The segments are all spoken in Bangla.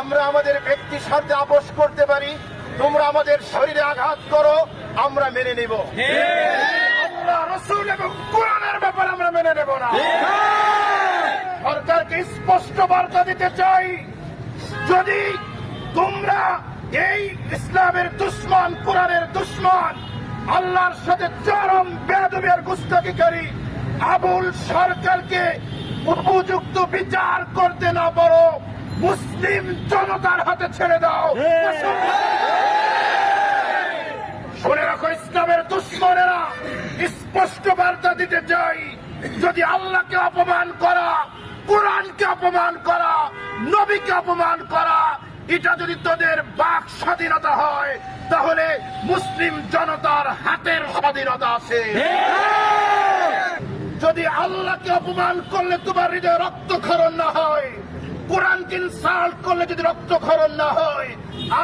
আমরা আমাদের ব্যক্তি সাথে আপোষ করতে পারি। তোমরা আমাদের শরীরে আঘাত করো, আমরা মেনে নেব। কোরআনের ব্যাপারে আমরা মেনে নেব না। সরকারকে স্পষ্ট বার্তা দিতে চাই, যদি তোমরা এই ইসলামের দুশ্মন, কোরআনের দুশ্মন, আল্লাহর সাথে চরম বেদবের গুস্তাকিকারী আবুল সরকারকে উপযুক্ত বিচার করতে না পারো মুসলিম জনতার হাতে ছেড়ে দাও। শুনে রাখো ইসলামের দুশ্মনেরা স্পষ্ট বার্তা দিতে চাই। যদি আল্লাহকে অপমান করা কোরআনকে অপমান করা নবীকে অপমান করা এটা যদি তোদের বাক স্বাধীনতা হয় তাহলে মুসলিম জনতার হাতের স্বাধীনতা আছে। যদি আল্লাহকে অপমান করলে তোমার হৃদয় রক্তক্ষরণ না হয় কোরআনকে ইনসাল্ট করলে যদি রক্তক্ষরণ না হয়,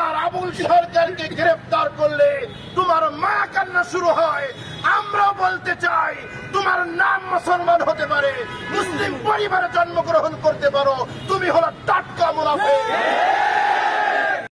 আর আবুল সরকারকে গ্রেফতার করলে তোমার মা কান্না শুরু হয়। আমরা বলতে চাই, তোমার নাম মুসলমান হতে পারে, মুসলিম পরিবারে জন্মগ্রহণ করতে পারো, তুমি হলো